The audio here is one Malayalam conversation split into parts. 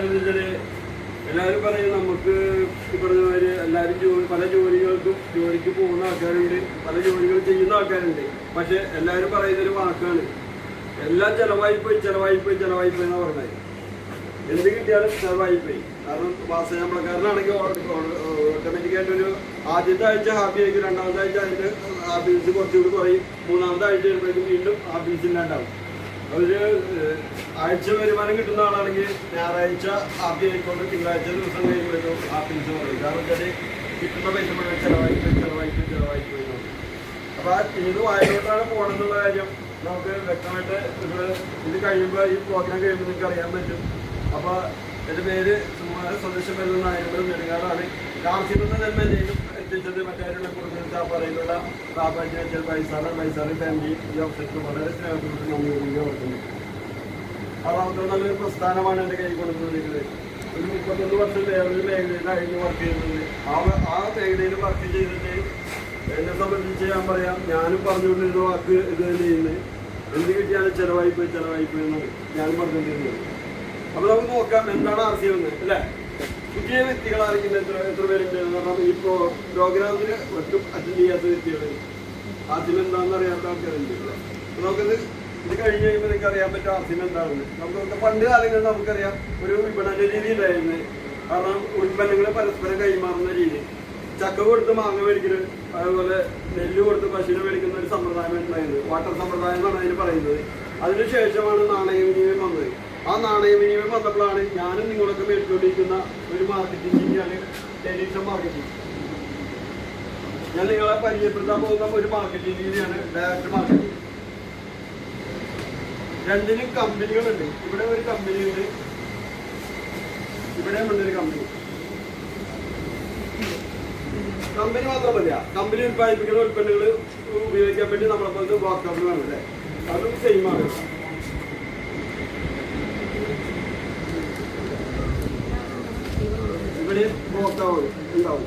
കാര്യം എന്ന് വെച്ചാൽ എല്ലാവരും പറയും നമുക്ക് ഈ പറഞ്ഞ മാതിരി എല്ലാവരും ജോലി പല ജോലികൾക്കും ജോലിക്ക് പോകുന്ന ആൾക്കാരുണ്ട് പല ജോലികൾ ചെയ്യുന്ന ആൾക്കാരുണ്ട്. പക്ഷെ എല്ലാവരും പറയുന്നൊരു വാക്കാണ്. എല്ലാം ചെലവായി പോയി ചെലവായി പോയി ചെലവായി പോയി എന്നാ പറഞ്ഞത്. എന്ത് കിട്ടിയാലും ചെലവായി പോയി കാരണം വാസനമ്പളക്കാരനാണെങ്കിൽ ഓട്ടോമാറ്റിക്കായിട്ട് ഒരു ആദ്യത്തെ ആഴ്ച ഹാപ്പി ആയിരിക്കും രണ്ടാമത്തെ ആഴ്ച അതിന്റെ ഹാപ്പിനെസ് കുറച്ചുകൂടി കുറയും. മൂന്നാമത്തെ ആഴ്ച വരുമ്പോഴേക്കും വീണ്ടും ഹാപ്പിനെസ് ഇല്ലാണ്ടാവും. ഒരു ആഴ്ച വരുമാനം കിട്ടുന്ന ആളാണെങ്കിൽ ഞായറാഴ്ച ഹാപ്പി ആയിക്കൊണ്ട് തിങ്കളാഴ്ച ദിവസം കഴിയുമ്പോഴേക്കും ഹാപ്പിനെസ് പറയും. കാരണം വെച്ചാൽ കിട്ടുന്ന പൈസ മുഴുവൻ ചെലവായി പോയി ചെലവായി പോയി ചെലവായി പോയി എന്നുള്ളത്. അപ്പൊ ആ ഇത് വായിലോട്ടാണ് പോകണമെന്നുള്ള കാര്യം നമുക്ക് വ്യക്തമായിട്ട് ഇത് ഇത് കഴിയുമ്പോൾ ഈ പ്രോഗ്രാം കഴിയുമ്പോൾ നിങ്ങൾക്ക് അറിയാൻ പറ്റും. അപ്പൊ എന്റെ പേര് സുമാര സ്വദേശം വരുന്ന നായകരും നെടുങ്ങാടാണ്. കാർഷിക നെൽമല്ലയിലും എത്തിച്ചത് മറ്റാരുടെ കുടുംബത്തിൽ ആ പറയുന്നുള്ള പ്രാപഞ്ച പൈസാറ് പൈസാറ് ഫാമിലി ഈ അവസരത്തിൽ വളരെ സ്നേഹത്തോട് നന്ദി ഓർക്കുന്നു അതാമത്തെ നല്ലൊരു പ്രസ്ഥാനമാണ് എന്റെ കൈ കൊടുക്കുന്നത് ഒരു മുപ്പത്തൊന്ന് വർഷം വേറൊരു മേഖലയിലായിരുന്നു വർക്ക് ചെയ്യുന്നത് ആ ആ മേഖലയിൽ വർക്ക് ചെയ്തിട്ട് എന്നെ സംബന്ധിച്ച് ഞാൻ പറയാം ഞാനും പറഞ്ഞുകൊണ്ടിരുന്ന വാക്ക് ഇത് തന്നെയാണ് എന്ത് കിട്ടിയാലും ചിലവായി പോയി ചെലവായി പോയി എന്നാണ് ഞാനും പറഞ്ഞുകൊണ്ടിരുന്നത്. അപ്പോൾ നമുക്ക് നോക്കാം എന്താണ് ആർ എന്ന് അല്ലേ? പുതിയ വ്യക്തികളായിരിക്കും എത്ര എത്ര പേരുണ്ട് കാരണം ഈ പ്രോ പ്രോഗ്രാമിന് ഒട്ടും അറ്റൻഡ് ചെയ്യാത്ത വ്യക്തികൾ ആദ്യം എന്താണെന്ന് അറിയാത്ത ആൾക്കാരുണ്ട് നമുക്കത് ഇത് കഴിഞ്ഞ് കഴിയുമ്പോൾ നിങ്ങൾക്ക് അറിയാൻ പറ്റും ആദ്യം എന്താണെന്ന്. നമുക്ക് പണ്ട് കാലങ്ങളിൽ നമുക്കറിയാം ഒരു വിപണന രീതി ഉണ്ടായിരുന്നു. കാരണം ഉൽപ്പന്നങ്ങൾ പരസ്പരം കൈമാറുന്ന രീതി. ചക്ക കൊടുത്ത് മാങ്ങ മേടിക്കൽ അതുപോലെ നെല്ല് കൊടുത്ത് പശുവിനെ മേടിക്കുന്ന ഒരു സമ്പ്രദായം ഉണ്ടായിരുന്നു. വാട്ടർ സമ്പ്രദായം എന്നാണ് അതിന് പറയുന്നത്. അതിനുശേഷമാണ് നാണയ വന്നത്. ആ നാണയ വിനിമയം വന്നപ്പോഴാണ് ഞാനും നിങ്ങളൊക്കെ മേടിച്ചുകൊണ്ടിരിക്കുന്ന ഒരു മാർക്കറ്റിംഗ് ടെലിവിഷൻ മാർക്കറ്റിംഗ് ഞാൻ നിങ്ങളെ പരിചയപ്പെടുത്താൻ പോകുന്ന ഒരു മാർക്കറ്റിംഗ് രീതിയാണ് ഡയറക്റ്റ് മാർക്കറ്റിംഗ് രണ്ടിനും കമ്പനികളുണ്ട്. ഇവിടെ ഒരു കമ്പനി ഉണ്ട്. ഇവിടെ ഉണ്ടൊരു കമ്പനി കമ്പനി മാത്രമല്ല കമ്പനി ഉൽപ്പാദിപ്പിക്കുന്ന ഉൽപ്പന്നങ്ങൾ ഉപയോഗിക്കാൻ വേണ്ടി നമ്മളെ പോലത്തെ ഉപഭോക്താക്കൾ വേണം അല്ലേ? അതും സെയിം ആണ്. ഇവിടെ ബ്ലോക്കാവും ഉണ്ടാവും.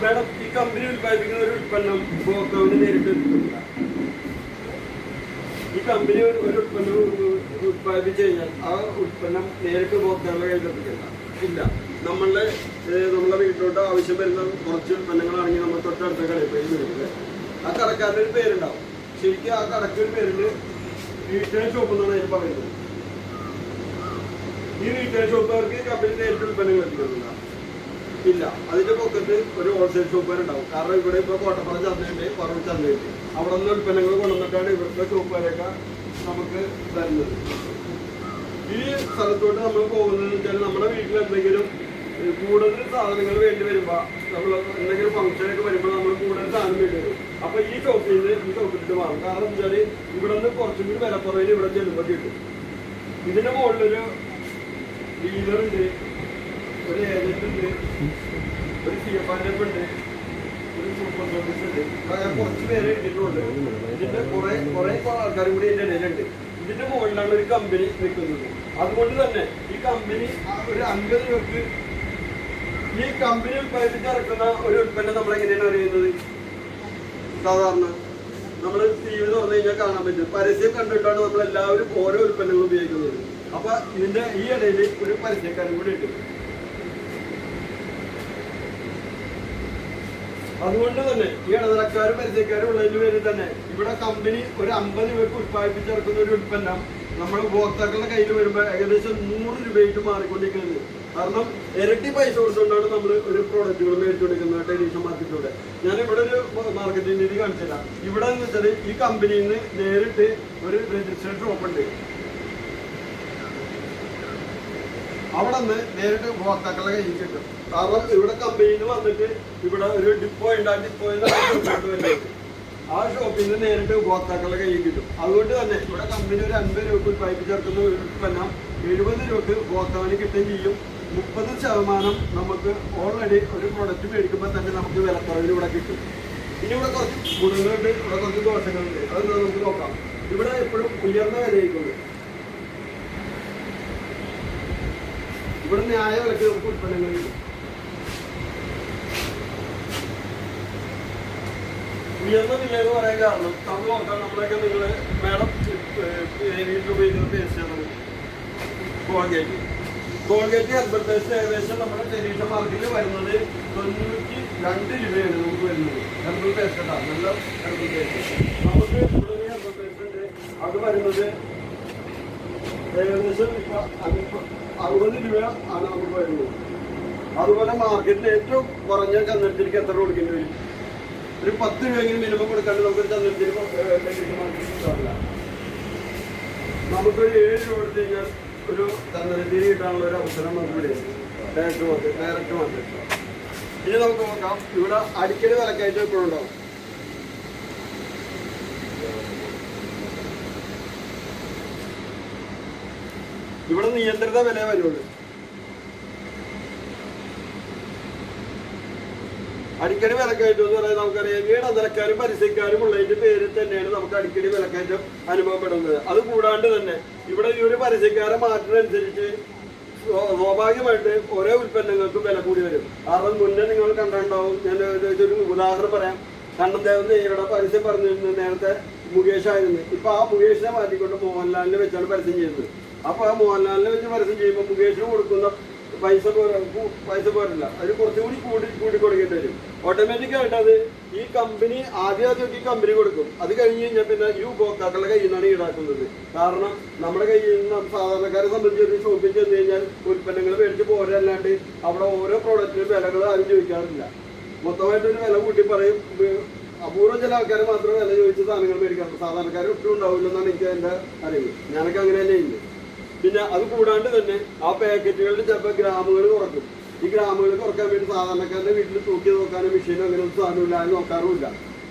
മാഡം ഈ കമ്പനി ഉൽപ്പാദിപ്പിക്കുന്ന ഒരു ഉൽപ്പന്നം ഉപഭോക്താവിന് നേരിട്ട് എത്തുന്നില്ല ഈ കമ്പനി ഒരു ഉൽപ്പന്നം ഉൽപ്പാദിപ്പിച്ചു കഴിഞ്ഞാൽ ആ ഉൽപ്പന്നം നേരിട്ട് ഉപഭോക്താവിന്റെ കയ്യിൽ എത്തിക്കില്ല. ഇല്ല. നമ്മളുടെ നമ്മളെ വീട്ടിലോട്ട് ആവശ്യം വരുന്ന കുറച്ച് ഉൽപ്പന്നങ്ങളാണെങ്കിൽ നമ്മൾ തൊട്ടടുത്ത കടയിൽ പോയി വരുന്നത് ആ കടക്കാരുടെ ഒരു പേരുണ്ടാവും. ശരിക്കും ആ കടക്കൊരു പേരുണ്ട് റീറ്റെയിൽ ഷോപ്പ് എന്നാണ് പറയുന്നത്. ഈ റീറ്റെയിൽ ഷോപ്പുകാർക്ക് കമ്പനി നേരിട്ട് ഉൽപ്പന്നങ്ങൾ എത്തിക്കുന്നില്ല. ഇല്ല. അതിന്റെ പൊക്കത്ത് ഒരു ഹോൾസെയിൽ ഷോപ്പുകാരുണ്ടാവും കാരണം ഇവിടെ ഇപ്പൊ കോട്ടപ്പുറം ചന്തയുണ്ട് പറവൂർ ചന്തയുണ്ട്. അവിടെ നിന്ന് ഉൽപ്പന്നങ്ങൾ കൊണ്ടുവന്നിട്ടാണ് ഇവിടുത്തെ ഷോപ്പുകാരൊക്കെ നമുക്ക് തരുന്നത്. ഈ സ്ഥലത്തോട്ട് നമ്മൾ പോകുന്നതെന്ന് വെച്ചാൽ നമ്മുടെ വീട്ടിൽ എന്തെങ്കിലും കൂടുതൽ സാധനങ്ങൾ വേണ്ടി നമ്മൾ എന്തെങ്കിലും ഫംഗ്ഷനൊക്കെ വരുമ്പോൾ നമ്മൾ കൂടുതൽ സാധനം വേണ്ടി വരും. അപ്പൊ ഈ ഷോപ്പിൽ നിന്ന് ഈ ഷോപ്പിലേക്ക് മാറും. കാരണം എന്താ വെച്ചാൽ ഇവിടെ നിന്ന് കുറച്ചും കൂടി വിലക്കുറവിൽ ഇവിടെ ചെല്ലുമ്പോൾ കിട്ടും. ഇതിന്റെ മുകളിലൊരു ഡീലറുണ്ട് ഒരു ഏജന്റ് ഉണ്ട് ഒരു സി എഫ് ആൻഡ് എഫ് ഉണ്ട് ഒരു സൂപ്പർ സർവീസ് ഉണ്ട്. അങ്ങനെ കുറച്ച് പേരെ ഇട്ടിട്ടുണ്ട് ഇതിന്റെ കുറെ കുറെ ആൾക്കാരും കൂടി ഇതിന്റെ ഇടയിലുണ്ട്. ഇതിന്റെ മുകളിലാണ് ഒരു കമ്പനി നിൽക്കുന്നത് അതുകൊണ്ട് തന്നെ ഈ കമ്പനി ഒരു അൻപത് രൂപക്ക് ഈ കമ്പനി ഉൽപ്പാദിപ്പിച്ച് ഇറക്കുന്ന ഒരു ഉൽപ്പന്നം നമ്മൾ എങ്ങനെയാണ് അറിയുന്നത്? സാധാരണ നമ്മൾ ടി വി തുറന്നു കഴിഞ്ഞാൽ കാണാൻ പറ്റും. പരസ്യം കണ്ടിട്ടാണ് നമ്മൾ എല്ലാവരും ഓരോ ഉൽപ്പന്നങ്ങൾ ഉപയോഗിക്കുന്നത്. അപ്പൊ ഇതിന്റെ ഈ ഇടയിൽ ഒരു പരസ്യക്കാരൻ കൂടി ഉണ്ട്. അതുകൊണ്ട് തന്നെ ഈ ഇടനിലക്കാരും പരസ്യക്കാരും ഉള്ളതിന് പേരിൽ തന്നെ ഇവിടെ കമ്പനി ഒരു അമ്പത് രൂപയ്ക്ക് ഉത്പാദിപ്പിച്ചിറക്കുന്ന ഒരു ഉൽപ്പന്നം നമ്മുടെ ഉപഭോക്താക്കളുടെ കയ്യിൽ വരുമ്പോൾ ഏകദേശം നൂറ് രൂപയായിട്ട് മാറിക്കൊണ്ടിരിക്കുന്നത് കാരണം ഇരട്ടി പൈസ കൊടുത്തുകൊണ്ടാണ് നമ്മൾ ഒരു പ്രോഡക്റ്റുകൾ മേടിച്ചുകൊണ്ടിരിക്കുന്നത് ടെലിവിഷൻ മാർക്കറ്റിലൂടെ ഞാൻ ഇവിടെ ഒരു മാർക്കറ്റിംഗ് രീതി കാണിച്ചില്ല ഇവിടെ എന്ന് വെച്ചാൽ ഈ കമ്പനിയിൽ നിന്ന് നേരിട്ട് ഒരു രജിസ്ട്രേഷൻ ഷോപ്പ് ഉണ്ട്. അവിടെ നിന്ന് നേരിട്ട് ഉപഭോക്താക്കളെ കയ്യിൽ കിട്ടും. കാരണം ഇവിടെ കമ്പനിയിൽ വന്നിട്ട് ഇവിടെ ഒരു ഡിപ്പോ ഉണ്ട്. ആ ഡിപ്പോയിൽ ആ ഷോപ്പിൽ നിന്ന് നേരിട്ട് ഉപഭോക്താക്കളുടെ കയ്യിൽ കിട്ടും. അതുകൊണ്ട് തന്നെ ഇവിടെ കമ്പനി ഒരു അൻപത് രൂപ പൈപ്പ് ചേർക്കുന്ന ഒരു ഉൽപ്പന്നം എഴുപത് രൂപക്ക് ഉപഭോക്താവിന് കിട്ടുകയും ചെയ്യും. മുപ്പത് ശതമാനം നമുക്ക് ഓൾറെഡി ഒരു പ്രൊഡക്റ്റ് മേടിക്കുമ്പോൾ തന്നെ നമുക്ക് വിലക്കുറവിൽ ഇവിടെ കിട്ടും. ഇനി ഇവിടെ കുറച്ച് ഗുണങ്ങളുണ്ട് ഇവിടെ കുറച്ച് ദോഷങ്ങളുണ്ട്. അത് നമുക്ക് നോക്കാം. ഇവിടെ എപ്പോഴും ഉയർന്ന വിലയ്ക്കുള്ളൂ ഇവിടെ ന്യായ വിലക്ക് നമുക്ക് ഉൽപ്പന്നങ്ങൾ കിട്ടും. ഉയർന്ന വില എന്ന് പറയാൻ കാരണം നമ്മൾ നോക്കാം. നമ്മളൊക്കെ നിങ്ങൾ മേഡം ഉപയോഗിക്കുന്ന പേസ്റ്റാണ്. കോൾഗേറ്റ് കോൾഗേറ്റ് ഹെർബൽ പേസ്റ്റ് ഏകദേശം നമ്മുടെ ടെലിവിഷൻ മാർക്കറ്റിൽ വരുന്നത് തൊണ്ണൂറ്റി രണ്ട് രൂപയാണ് നമുക്ക് വരുന്നത്. ഹെർബൽ പേസ്റ്റ് നല്ല ഹെർബൽ പേസ്റ്റ് നമുക്ക് കൂടുതൽ ഹെർബൽ പേസ്റ്റ് അത് വരുന്നത് ഏകദേശം അറുപത് രൂപയാണ് നമുക്ക് വരുന്നത്. അതുപോലെ മാർക്കറ്റിൽ ഏറ്റവും കുറഞ്ഞ ചന്ദ്രത്തിലേക്ക് എത്ര കൊടുക്കേണ്ടി വരും? ഒരു പത്ത് രൂപയെങ്കിലും മിനിമം കൊടുക്കാണ്ട് നമുക്ക് ചന്ദ്രത്തിന് നമുക്കൊരു ഏഴ് രൂപ കൊടുത്തു കഴിഞ്ഞാൽ ഒരു ചന്ദ്രത്തിന് കിട്ടാനുള്ള ഒരു അവസരം നമുക്കിവിടെ ഡയറക്റ്റ് മാർക്കറ്റ് ഡയറക്റ്റ് മാർക്കറ്റ് ഇനി നമുക്ക് നോക്കാം. ഇവിടെ അടിക്കടി വിലക്കയറ്റം എപ്പോഴും ഉണ്ടാവും ഇവിടെ നിയന്ത്രിത വില വരുള്ളൂ. അടിക്കടി വിലക്കയറ്റം എന്ന് പറയുന്നത് നമുക്കറിയാം. വീട് അന്തരക്കാരും പരസ്യക്കാരും ഉള്ളതിന്റെ പേരിൽ തന്നെയാണ് നമുക്ക് അടിക്കടി വിലക്കയറ്റം അനുഭവപ്പെടുന്നത്. അത് കൂടാണ്ട് തന്നെ ഇവിടെ ഈ ഒരു പരസ്യക്കാരെ മാറ്റുന്നതനുസരിച്ച് സ്വ- സ്വാഭാവികമായിട്ട് ഓരോ ഉൽപ്പന്നങ്ങൾക്കും വില കൂടി വരും. കാരണം മുന്നേ നിങ്ങൾ കണ്ടിട്ടുണ്ടാവും ഞാൻ ഒരു ഉദാഹരണം പറയാം. കണ്ണൻ ദേവൻ ഇവിടെ പരസ്യം പറഞ്ഞിരുന്നു നേരത്തെ മുകേഷ് ആയിരുന്നു. ഇപ്പൊ ആ മുകേഷിനെ മാറ്റിക്കൊണ്ട് മോഹൻലാലിനെ വെച്ചാണ് പരസ്യം ചെയ്യുന്നത്. അപ്പൊ ആ മോഹൻലാലിനെ വെച്ച് പരസ്യം ചെയ്യുമ്പോൾ മുകേഷിന് കൊടുക്കുന്ന പൈസ പൈസ പോരല്ല. അതിന് കുറച്ചുകൂടി കൂടി കൂടി കൊടുക്കേണ്ടി വരും. ഓട്ടോമാറ്റിക് ആയിട്ട് അത് ഈ കമ്പനി ആദ്യം ആദ്യമൊക്കെ ഈ കമ്പനി കൊടുക്കും. അത് കഴിഞ്ഞ് കഴിഞ്ഞാൽ പിന്നെ ഈ ഉപഭോക്താക്കളുടെ കയ്യിൽ നിന്നാണ് ഈടാക്കുന്നത്. കാരണം നമ്മുടെ കയ്യിൽ നിന്ന് സാധാരണക്കാരെ സംബന്ധിച്ച് ഷോപ്പിൽ ചെന്ന് കഴിഞ്ഞാൽ ഉൽപ്പന്നങ്ങൾ മേടിച്ച് പോരല്ലാണ്ട് അവിടെ ഓരോ പ്രോഡക്റ്റിനും വിലകൾ ആരും ചോദിക്കാറില്ല. മൊത്തമായിട്ടൊരു വില കൂട്ടി പറയും. അപൂർവം ചില ആൾക്കാർ മാത്രം വില ചോദിച്ച് സാധനങ്ങൾ മേടിക്കാറുള്ളൂ സാധാരണക്കാർ ഒട്ടും ഉണ്ടാവില്ലെന്നാണ് എനിക്ക് എന്റെ അറിവ്. ഞാനൊക്കെ അങ്ങനെ തന്നെ ഉണ്ട് പിന്നെ അത് കൂടാണ്ട് തന്നെ ആ പാക്കറ്റുകളിൽ ചിലപ്പോൾ ഗ്രാമുകൾ കുറക്കും ഈ ഗ്രാമുകൾ കുറയ്ക്കാൻ വേണ്ടി സാധാരണക്കാരുടെ വീട്ടിൽ തൂക്കി നോക്കാനും മെഷീനും അങ്ങനെ ഒന്നും സാധനമില്ല അത് നോക്കാറുമില്ല.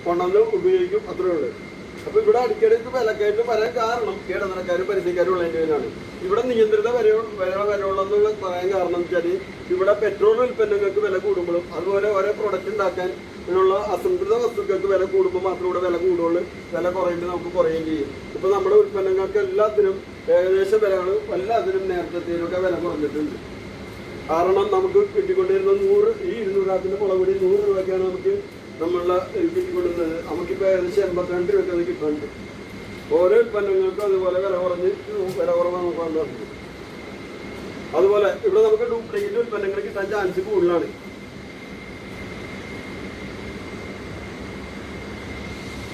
കൊണ്ടുവന്ന് ഉപയോഗിക്കും അത്രേ ഉള്ളൂ. അപ്പൊ ഇവിടെ അടിക്കടി വിലക്കായിട്ട് വരാൻ കാരണം ഇടനിലക്കാരും പരിധിക്കാരും ഉള്ളതിന്റെതാണ് ഇവിടെ നിയന്ത്രിത വില വിലയുള്ളതെന്ന് പറയാൻ കാരണം വെച്ചാൽ ഇവിടെ പെട്രോൾ ഉൽപ്പന്നങ്ങൾക്ക് വില കൂടുമ്പോഴും അതുപോലെ ഓരോ പ്രൊഡക്റ്റ് ഉണ്ടാക്കാൻ ഇതിനുള്ള അസംസ്കൃത വസ്തുക്കൾക്ക് വില കൂടുമ്പോൾ മാത്രം ഇവിടെ വില കൂടുള്ളൂ. വില കുറയുമ്പോൾ നമുക്ക് കുറയുകയും ചെയ്യും. ഇപ്പം നമ്മുടെ ഉൽപ്പന്നങ്ങൾക്ക് എല്ലാത്തിനും ഏകദേശം വിലകൾ എല്ലാത്തിനും നേരത്തെത്തിനൊക്കെ വില കുറഞ്ഞിട്ടുണ്ട്. കാരണം നമുക്ക് കിട്ടിക്കൊണ്ടിരുന്ന നൂറ് ഈ ഇരുന്നൂറാത്തിന്റെ മുളകുപൊടി നൂറ് രൂപയ്ക്കാണ് നമുക്ക് നമ്മളെ കിട്ടിക്കൊണ്ടിരുന്നത്. നമുക്കിപ്പോൾ ഏകദേശം എൺപത്തിരണ്ട് രൂപയ്ക്ക് അത് കിട്ടുന്നുണ്ട്. ഓരോ ഉൽപ്പന്നങ്ങൾക്കും അതുപോലെ വില കുറഞ്ഞ് വില കുറവാണ് നമുക്ക് വന്നിട്ടുണ്ട് അതുപോലെ ഇവിടെ നമുക്ക് ഡ്യൂപ്ലിക്കേറ്റ് ഉൽപ്പന്നങ്ങൾ കിട്ടാൻ ചാൻസ് കൂടുതലാണ്.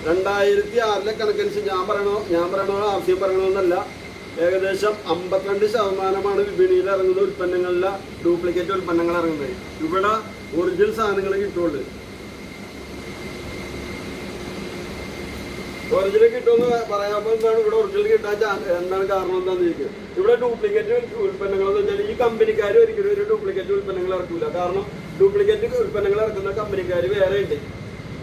രണ്ടായിരത്തി ആറിലെ കണക്കനുസരിച്ച് ഞാൻ പറയണോ ഞാൻ പറയണോ ആർ സി പറയണോ പറയണമെന്നല്ല ഏകദേശം അമ്പത്തിരണ്ട് ശതമാനമാണ് വിപണിയിൽ ഇറങ്ങുന്ന ഉൽപ്പന്നങ്ങളിലെ ഡ്യൂപ്ലിക്കേറ്റ് ഉൽപ്പന്നങ്ങൾ ഇറങ്ങുന്നത്. ഇവിടെ ഒറിജിനൽ സാധനങ്ങൾ കിട്ടുള്ളൂ. ഒറിജിനൽ കിട്ടുമെന്ന് പറയാമ്പോൾ എന്താണ് ഇവിടെ ഒറിജിനൽ കിട്ടാൻ എന്താണ് കാരണം എന്താണെന്ന് ചോദിക്കുക ഇവിടെ ഡ്യൂപ്ലിക്കേറ്റ് ഉൽപ്പന്നങ്ങൾ എന്ന് വെച്ചാൽ ഈ കമ്പനിക്കാർ ഒരിക്കലും ഒരു ഡ്യൂപ്ലിക്കേറ്റ് ഉൽപ്പന്നങ്ങൾ ഇറക്കില്ല കാരണം ഡ്യൂപ്ലിക്കേറ്റ് ഉൽപ്പന്നങ്ങൾ ഇറക്കുന്ന കമ്പനിക്കാർ വേറെ ഉണ്ട്.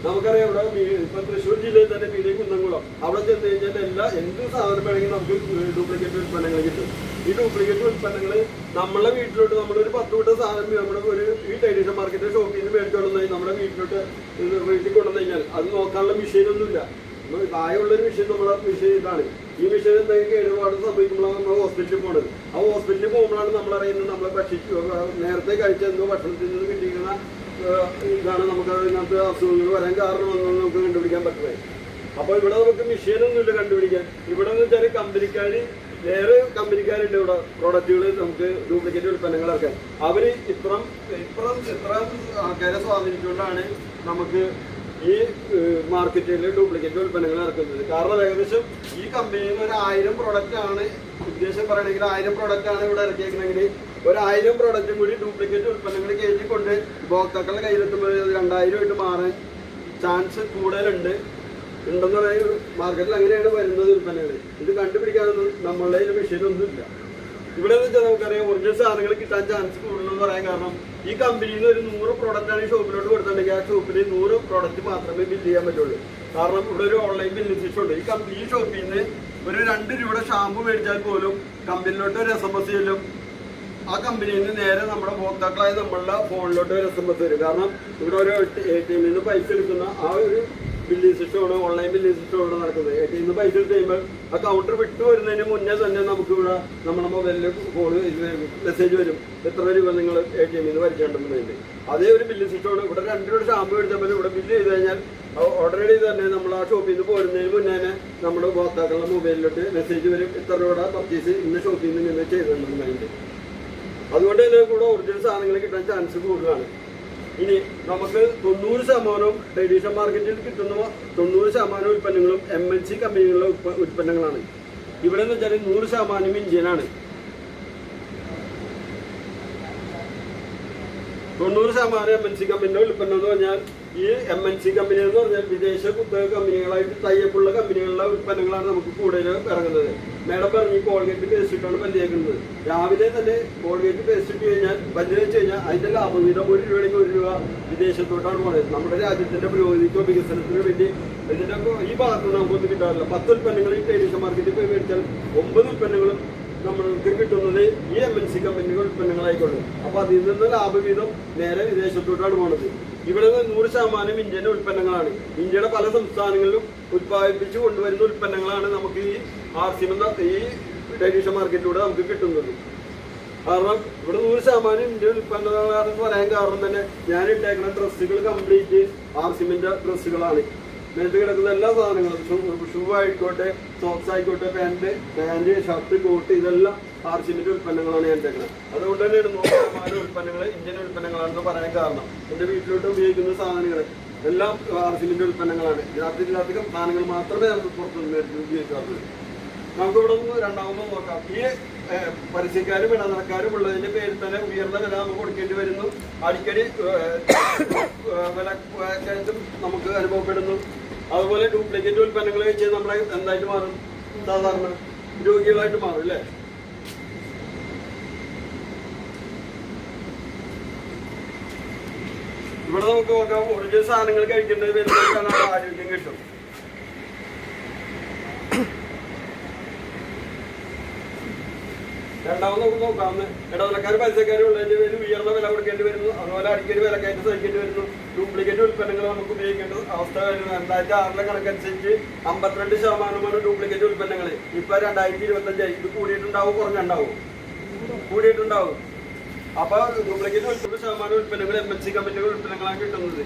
നമുക്കറിയാം ഇവിടെ ഇപ്പം തൃശ്ശൂർ ജില്ലയിൽ തന്നെ പീടിയ കുന്നംകുളം. അവിടെ ചെന്ന് കഴിഞ്ഞാൽ എല്ലാ എന്ത് സാധനം വേണമെങ്കിലും നമുക്ക് ഡ്യൂപ്ലിക്കേറ്റ് ഉൽപ്പന്നങ്ങൾ കിട്ടും. ഈ ഡ്യൂപ്ലിക്കേറ്റ് ഉൽപ്പന്നങ്ങൾ നമ്മളെ വീട്ടിലോട്ട് നമ്മളൊരു പത്ത് കൂട്ട സാധനം നമ്മുടെ ഒരു ഈ ടൈലീഷൻ മാർക്കറ്റ് ഷോപ്പിൽ നിന്ന് മേടിച്ചോണ്ടുന്ന നമ്മുടെ വീട്ടിലോട്ട് വീട്ടിൽ കൊണ്ടുവന്നു കഴിഞ്ഞാൽ അത് നോക്കാനുള്ള മെഷീനൊന്നുമില്ല താഴെയുള്ളൊരു മെഷീൻ നമ്മളെ മെഷീൻ ഇതാണ്. ഈ മെഷീൻ എന്തെങ്കിലും കേടുപാട് സംഭവിക്കുമ്പോഴാണ് നമ്മൾ ഹോസ്പിറ്റലിൽ പോകുന്നത് ആ ഹോസ്പിറ്റലിൽ പോകുമ്പോഴാണ് നമ്മൾ അറിയുന്നത് നമ്മളെ ഭക്ഷിച്ചു നേരത്തെ കഴിച്ച എന്തോ ഭക്ഷണത്തിൽ നിന്ന് കിട്ടിയിരിക്കുന്ന ഇതാണ് നമുക്ക് അതിനകത്ത് അസുഖങ്ങൾ വരാൻ കാരണമെന്ന് നമുക്ക് കണ്ടുപിടിക്കാൻ പറ്റുന്നത് അപ്പോൾ ഇവിടെ നമുക്ക് മെഷീനൊന്നുമില്ല കണ്ടുപിടിക്കാൻ. ഇവിടെ എന്ന് വെച്ചാൽ കമ്പനിക്കാർ വേറെ കമ്പനിക്കാരുണ്ട് ഇവിടെ. പ്രോഡക്റ്റുകൾ നമുക്ക് ഡ്യൂപ്ലിക്കേറ്റ് ഉൽപ്പന്നങ്ങൾ ഇറക്കാൻ. അവർ ഇത്രം ഇത്രം ഇത്രം ആൾക്കാരെ സ്വാധീനിച്ചുകൊണ്ടാണ് നമുക്ക് ഈ മാർക്കറ്റിൽ ഡ്യൂപ്ലിക്കേറ്റ് ഉൽപ്പന്നങ്ങൾ ഇറക്കുന്നത് കാരണം ഏകദേശം ഈ കമ്പനിയിൽ ഒരു ആയിരം പ്രോഡക്റ്റ് ആണ് ഉദ്ദേശം പറയണമെങ്കിൽ ആയിരം പ്രോഡക്റ്റ് ആണ് ഇവിടെ ഇറക്കിയേക്കണമെങ്കിൽ ഒരു ആയിരം പ്രൊഡക്റ്റും കൂടി ഡ്യൂപ്ലിക്കേറ്റ് ഉൽപ്പന്നങ്ങൾ കയറ്റിക്കൊണ്ട് ഉപഭോക്താക്കളുടെ കയ്യിലെത്തുമ്പോൾ ഇത് രണ്ടായിരം ആയിട്ട് മാറാൻ ചാൻസ് കൂടുതലുണ്ട്. ഉണ്ടെന്ന് പറയുന്ന മാർക്കറ്റിൽ അങ്ങനെയാണ് വരുന്നത് ഉൽപ്പന്നങ്ങൾ. ഇത് കണ്ടുപിടിക്കാനൊന്നും നമ്മളുടെ കയ്യിൽ മെഷീനൊന്നുമില്ല ഇവിടെ എന്ന് വെച്ചാൽ നമുക്കറിയാം ഒറിജിനൽ സാധനങ്ങൾ കിട്ടാൻ ചാൻസ് കൂടുതലെന്ന് പറയാൻ കാരണം ഈ കമ്പനിയിൽ നിന്ന് ഒരു നൂറ് പ്രോഡക്റ്റ് ആണ് ഈ ഷോപ്പിലോട്ട് കൊടുത്തിട്ടുണ്ടെങ്കിൽ ആ ഷോപ്പിൽ നൂറ് പ്രോഡക്റ്റ് മാത്രമേ ബില്ല് ചെയ്യാൻ പറ്റുള്ളൂ. കാരണം ഇവിടെ ഒരു ഓൺലൈൻ ബില്ലിംഗ് സിസ്റ്റം ഉണ്ട്. ഈ കമ്പനി ഈ ഷോപ്പിൽ നിന്ന് ഒരു രണ്ട് രൂപയുടെ ഷാമ്പു മേടിച്ചാൽ പോലും കമ്പനിയിലോട്ട് ഒരു എസ് എം എസ് ചെല്ലും ആ കമ്പനിയിൽ നിന്ന് നേരെ നമ്മുടെ ഉപഭോക്താക്കളായ നമ്മളുടെ ഫോണിലോട്ട് ഒരു എസ് എം എസ് വരും. കാരണം ഇവിടെ ഒരു എ ടി എമ്മിൽ നിന്ന് പൈസ എടുക്കുന്ന ആ ഒരു ബില്ലിംഗ് സിസ്റ്റമാണ് ഓൺലൈൻ ബില്ലിംഗ് സിസ്റ്റമാണ് നടക്കുന്നത്. എ ടി എമ്മിൽ പൈസ എടുത്ത് കഴിയുമ്പോൾ ആ കൗണ്ടർ വിട്ടു വരുന്നതിന് മുന്നേ തന്നെ നമുക്ക് ഇവിടെ നമ്മുടെ മൊബൈലിൽ ഫോൺ മെസ്സേജ് വരും എത്ര രൂപ നിങ്ങൾ എ ടി എമ്മിൽ നിന്ന് വരയ്ക്കേണ്ടതുണ്ട് അതേ ഒരു ബില്ലിംഗ് സിസ്റ്റമാണ് ഇവിടെ രണ്ട് രൂപ സ്റ്റാമ്പ് മേടിച്ചാൽ പോലും ഇവിടെ ബില്ല് ചെയ്ത് കഴിഞ്ഞാൽ ഓൾറെഡി തന്നെ നമ്മൾ ആ ഷോപ്പിൽ നിന്ന് പോരുന്നതിന് മുന്നേ തന്നെ നമ്മുടെ ഉപഭോക്താക്കളുടെ മൊബൈലിലോട്ട് മെസ്സേജ് വരും. ഇത്ര രൂപയുടെ പർച്ചേസ് ഇന്ന് ഷോപ്പിൽ നിന്ന് ചെയ്തിട്ടുണ്ടെന്നുണ്ട് അതുകൊണ്ട് തന്നെ കൂടെ ഒറിജിനൽ സാധനങ്ങൾ കിട്ടാൻ ചാൻസ് കൂടുതലാണ്. ഇനി നമുക്ക് തൊണ്ണൂറ് ശതമാനവും ട്രഡീഷണൽ മാർക്കറ്റിൽ കിട്ടുന്ന തൊണ്ണൂറ് ശതമാനം ഉൽപ്പന്നങ്ങളും എം എൻ സി കമ്പനികളിലെ ഉൽപ്പന്നങ്ങളാണ്. ഇവിടെ എന്ന് വെച്ചാൽ നൂറ് ശതമാനം ഇന്ത്യനാണ് തൊണ്ണൂറ് ശതമാനം എം എൻ സി കമ്പനിയുടെ ഉൽപ്പന്നം എന്ന് പറഞ്ഞാൽ ഈ എം എൻ സി കമ്പനി എന്ന് പറഞ്ഞാൽ വിദേശ കുത്തക കമ്പനികളായിട്ട് തയ്യപ്പുള്ള കമ്പനികളുടെ ഉൽപ്പന്നങ്ങളാണ് നമുക്ക് കൂടുതലും ഇറങ്ങുന്നത്. മേഡം പറഞ്ഞു കോൾഗേറ്റ് പേസ്റ്റ് ഇട്ടാണ് പല്ലിയേക്കുന്നത് രാവിലെ തന്നെ കോൾഗേറ്റ് പേസ്റ്റ് ഇട്ട് കഴിഞ്ഞാൽ പല്ലി വെച്ച് കഴിഞ്ഞാൽ അതിന്റെ ലാഭവിധം ഒരു രൂപയ്ക്ക് ഒരു രൂപ വിദേശത്തോട്ടാണ് പോകുന്നത് നമ്മുടെ രാജ്യത്തിന്റെ പുരോഗതിക്കോ വികസനത്തിനോ വേണ്ടി ഇതിന്റെ ഈ ഭാഗത്ത് നമുക്കൊന്നും കിട്ടാറില്ല. പത്ത് ഉൽപ്പന്നങ്ങൾ ഈ ട്രേഡിഷൻ മാർക്കറ്റിൽ പോയി മേടിച്ചാൽ ഒമ്പത് ഉൽപ്പന്നങ്ങളും നമ്മൾക്ക് കിട്ടുന്നത് ഈ എം എൻ സി കമ്പനിയുടെ ഉൽപ്പന്നങ്ങളായിക്കോളും അപ്പൊ അതിൽ നിന്ന് ലാഭവിഹിതം നേരെ വിദേശത്തോട്ടാണ് പോണത്. ഇവിടെ നൂറ് ശതമാനം ഇന്ത്യന്റെ ഉൽപ്പന്നങ്ങളാണ്. ഇന്ത്യയുടെ പല സംസ്ഥാനങ്ങളിലും ഉത്പാദിപ്പിച്ച് കൊണ്ടുവരുന്ന ഉൽപ്പന്നങ്ങളാണ് നമുക്ക് ഈ ആർ എന്ന ഈ ഡൈലീഷൻ മാർക്കറ്റിലൂടെ നമുക്ക് കിട്ടുന്നത്. കാരണം ഇവിടെ നൂറ് ശതമാനം ഇന്ത്യൻ ഉൽപ്പന്നങ്ങളാണെന്ന് പറയാൻ കാരണം തന്നെ ഞാൻ ഇട്ടേക്കുന്ന ഡ്രസ്സുകൾ കംപ്ലീറ്റ് ആർ സിമിന്റെ ഡ്രസ്സുകളാണ് നേരത്തെ കിടക്കുന്ന എല്ലാ സാധനങ്ങളും ഷൂ ആയിക്കോട്ടെ സോക്സ് ആയിക്കോട്ടെ പാന്റ് പാന്റ് ഷർട്ട് കോട്ട് ഇതെല്ലാം ആർ സിമിന്റെ ഉൽപ്പന്നങ്ങളാണ് ഞാൻ ഇട്ടേക്കുന്നത് അതുകൊണ്ട് തന്നെയാണ് നോക്കാൻ ഉൽപ്പന്നങ്ങൾ ഇന്ത്യൻ ഉൽപ്പന്നങ്ങളാണെന്ന് പറയാൻ കാരണം. എന്റെ വീട്ടിലോട്ട് ഉപയോഗിക്കുന്ന സാധനങ്ങൾ എല്ലാം ആർ സിമിന്റെ ഉൽപ്പന്നങ്ങളാണ്. ഇതിനകത്തില്ലാത്ത സാധനങ്ങൾ മാത്രമേ നമുക്ക് പുറത്തുനിന്ന് ഉപയോഗിക്കാറുള്ളൂ. നമുക്കിവിടെ നിന്ന് രണ്ടാമത് നോക്കാം. ഈ പരസ്യക്കാരും ഇടനിലക്കാരും ഉള്ളതിന്റെ പേരിൽ തന്നെ ഉയർന്ന വില നമുക്ക് കൊടുക്കേണ്ടി വരുന്നു. അടിക്കടി വില കയറ്റം നമുക്ക് അനുഭവപ്പെടുന്നു. അതുപോലെ ഡ്യൂപ്ലിക്കേറ്റ് ഉൽപ്പന്നങ്ങൾ വെച്ച് നമ്മളെ എന്തായിട്ട് മാറും. സാധാരണ രോഗികളായിട്ട് മാറും അല്ലേ? ഇവിടെ നമുക്ക് നോക്കാം ഒറിജിനൽ സാധനങ്ങൾ കഴിക്കുന്നത് വരുന്നവർക്കാണ് ആരോഗ്യം കിട്ടും. രണ്ടാമത് നമുക്ക് നോക്കാവുന്ന ഇടനിലക്കാർ പൈസക്കാരും ഉള്ളതിന്റെ പേര് ഉയർന്ന വില കൊടുക്കേണ്ടി വരുന്നു. അതുപോലെ അടിക്കടി കയറ്റി സഹിക്കേണ്ടി വരുന്നു. ഡ്യൂപ്ലിക്കേറ്റ് ഉൽപ്പന്നങ്ങൾ നമുക്ക് ഉപയോഗിക്കേണ്ട അവസ്ഥ വരുന്നു. രണ്ടായിരത്തി ആറിലെ കണക്കനുസരിച്ച് അമ്പത്തിരണ്ട് ശതമാനമാണ് ഡ്യൂപ്ലിക്കേറ്റ് ഉൽപ്പന്നങ്ങൾ ഇപ്പൊ രണ്ടായിരത്തി ഇരുപത്തഞ്ചായി ഇത് കൂടിയിട്ടുണ്ടാവും കുറഞ്ഞുണ്ടാവും. കൂടിയിട്ടുണ്ടാവും. അപ്പൊ ഡ്യൂപ്ലിക്കേറ്റ് ഉൽപ്പന്ന ശതമാനം ഉൽപ്പന്നങ്ങൾ എം എൻ സി കമ്പനിയുടെ ഉൽപ്പന്നങ്ങളാണ് കിട്ടുന്നത്.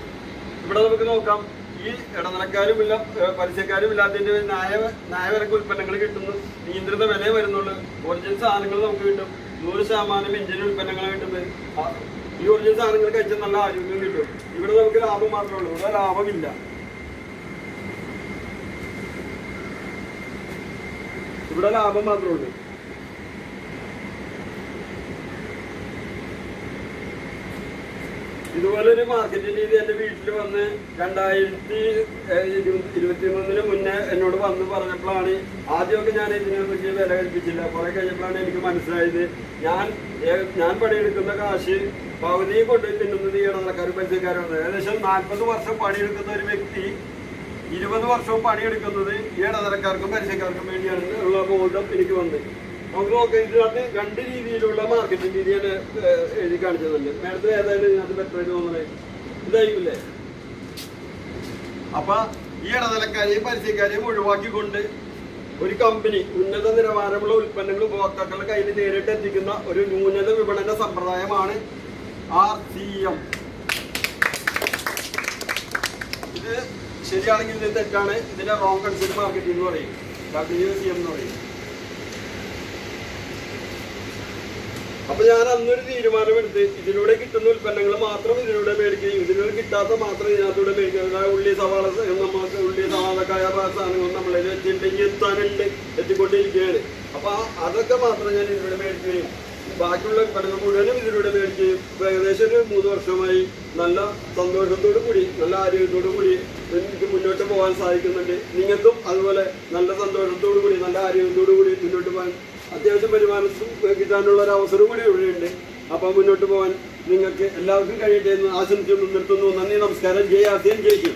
ഇവിടെ നമുക്ക് നോക്കാം. ഈ ഇടനിലക്കാരും ഇല്ല ഏഹ് പരസ്യക്കാരും ഇല്ലാത്തതിന്റെ ന്യായ ന്യായവിലക്ക് ഉൽപ്പന്നങ്ങൾ കിട്ടുന്നു. നിയന്ത്രിത വില വരുന്നുള്ളൂ. ഒറിജിനൽ സാധനങ്ങൾ നമുക്ക് കിട്ടും. നൂറ് ശതമാനം ഇന്ത്യൻ ഉൽപ്പന്നങ്ങൾ കിട്ടുന്നത്. ഈ ഒറിജിനൽ സാധനങ്ങൾ കഴിച്ചാൽ നല്ല ആരോഗ്യം കിട്ടും. ഇവിടെ നമുക്ക് ലാഭം മാത്രമേ ഉള്ളൂ. ഇവിടെ ലാഭമില്ല. ഇവിടെ ലാഭം മാത്രമേ ഉള്ളൂ. ഇതുപോലെ ഒരു മാർക്കറ്റിംഗ് രീതി എന്റെ വീട്ടിൽ വന്ന് രണ്ടായിരത്തി ഇരുപത്തി മൂന്നിന് മുന്നേ എന്നോട് വന്ന് പറഞ്ഞപ്പോഴാണ് ആദ്യമൊക്കെ ഞാൻ ഇതിനെ പറ്റി വില കൽപ്പിച്ചില്ല. കുറെ കഴിഞ്ഞപ്പോഴാണ് എനിക്ക് മനസ്സിലായത്. ഞാൻ ഞാൻ പണിയെടുക്കുന്ന കാശ് പകുതി കൊണ്ടുപോയി തിന്നുന്നത് ഈ ഇടനിലക്കാർ പൈസക്കാരാണ്. ഏകദേശം നാൽപ്പത് വർഷം പണിയെടുക്കുന്ന ഒരു വ്യക്തി ഇരുപത് വർഷവും പണിയെടുക്കുന്നത് ഈ ഇടനിലക്കാർക്കും പരിചയക്കാർക്കും വേണ്ടിയാണ് ഉള്ള ബോധം എനിക്ക് വന്നത്. നമുക്ക് നോക്കാം ഇതിനകത്ത് രണ്ട് രീതിയിലുള്ള മാർക്കറ്റിംഗ് രീതിയാണ് എഴുതി കാണിച്ചതല്ലേ മാഡത്തിന് ഏതായാലും ഇതിനകത്ത് ബെറ്റർ ആയിട്ട് തോന്നുന്നത് ഇതായിരിക്കില്ലേ? അപ്പൊ ഈ ഇടനിലക്കാരെയും പരസ്യക്കാരെയും ഒഴിവാക്കിക്കൊണ്ട് ഒരു കമ്പനി ഉന്നത നിലവാരമുള്ള ഉൽപ്പന്നങ്ങൾ ഉപഭോക്താക്കളുടെ കയ്യിൽ നേരിട്ട് എത്തിക്കുന്ന ഒരു ന്യൂനത വിപണന സമ്പ്രദായമാണ് ആർ സി എം. ഇത് ശരിയാണെങ്കിൽ ഇത് തെറ്റാണ്. ഇതിന്റെ റോങ് കൺസ്യൂമർ മാർക്കറ്റിംഗ് എന്ന് പറയും. ഡബ്ല്യു സി എം എന്ന് പറയും. അപ്പൊ ഞാൻ അന്നൊരു തീരുമാനമെടുത്ത് ഇതിലൂടെ കിട്ടുന്ന ഉൽപ്പന്നങ്ങൾ മാത്രം ഇതിലൂടെ മേടിക്കുകയും ഇതിലൂടെ കിട്ടാത്ത മാത്രം ഇതിനകത്തൂടെ മേടിക്കുക ഉള്ളി സവാള നമ്മൾക്ക് ഉള്ളി സവാളക്കായ സാധനങ്ങൾ നമ്മളെ വെച്ചിട്ടുണ്ടെങ്കിൽ എത്താനുണ്ട് എത്തിക്കൊണ്ടിരിക്കുകയാണ്. അപ്പൊ ആ- അതൊക്കെ മാത്രം ഞാൻ ഇതിലൂടെ മേടിക്കുകയും ബാക്കിയുള്ള ഉൽപ്പന്നങ്ങൾ മുഴുവനും ഇതിലൂടെ മേടിക്കുകയും ഏകദേശം ഒരു മൂന്ന് വർഷമായി നല്ല സന്തോഷത്തോടു കൂടി നല്ല ആരോഗ്യത്തോടു കൂടി എനിക്ക് മുന്നോട്ട് പോകാൻ സാധിക്കുന്നുണ്ട്. നിങ്ങൾക്കും അതുപോലെ നല്ല സന്തോഷത്തോടു കൂടി നല്ല ആരോഗ്യത്തോടു കൂടി മുന്നോട്ട് പോകാൻ അത്യാവശ്യം വരുമാനം കിട്ടാനുള്ള ഒരു അവസരം കൂടി ഇവിടെയുണ്ട് അപ്പോൾ മുന്നോട്ട് പോകാൻ നിങ്ങൾക്ക് എല്ലാവർക്കും കഴിയട്ടെ എന്ന് ആശംസിച്ചുകൊണ്ട് നിർത്തുന്നു. നന്ദി നമസ്കാരം. ജയ് ആസിയൻ ജയ് ഹിന്ദ്